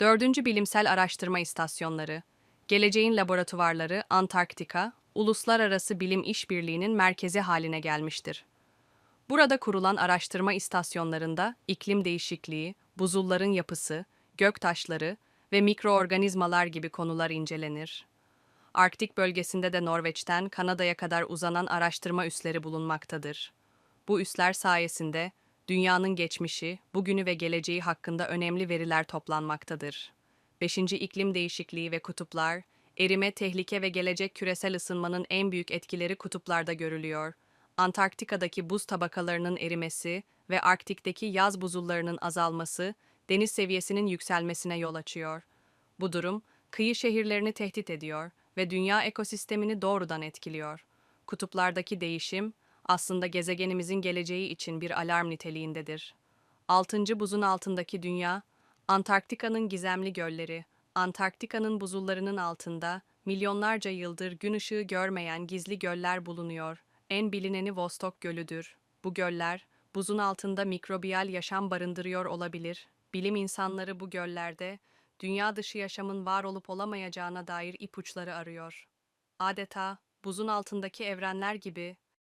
Dördüncü Bilimsel Araştırma İstasyonları, geleceğin laboratuvarları Antarktika, Uluslararası Bilim İşbirliği'nin merkezi haline gelmiştir. Burada kurulan araştırma istasyonlarında iklim değişikliği, buzulların yapısı, göktaşları ve mikroorganizmalar gibi konular incelenir. Arktik bölgesinde de Norveç'ten Kanada'ya kadar uzanan araştırma üsleri bulunmaktadır. Bu üsler sayesinde dünyanın geçmişi, bugünü ve geleceği hakkında önemli veriler toplanmaktadır. 5. İklim değişikliği ve kutuplar, erime, tehlike ve gelecek küresel ısınmanın en büyük etkileri kutuplarda görülüyor. Antarktika'daki buz tabakalarının erimesi ve Arktik'teki yaz buzullarının azalması, deniz seviyesinin yükselmesine yol açıyor. Bu durum, kıyı şehirlerini tehdit ediyor ve dünya ekosistemini doğrudan etkiliyor. Kutuplardaki değişim, aslında gezegenimizin geleceği için bir alarm niteliğindedir. 6. Buzun altındaki dünya, Antarktika'nın gizemli gölleri, Antarktika'nın buzullarının altında milyonlarca yıldır gün ışığı görmeyen gizli göller bulunuyor. En bilineni Vostok Gölü'dür. Bu göller, buzun altında mikrobiyal yaşam barındırıyor olabilir. Bilim insanları bu göllerde, dünya dışı yaşamın var olup olamayacağına dair ipuçları arıyor. Adeta, buzun altındaki evrenler gibi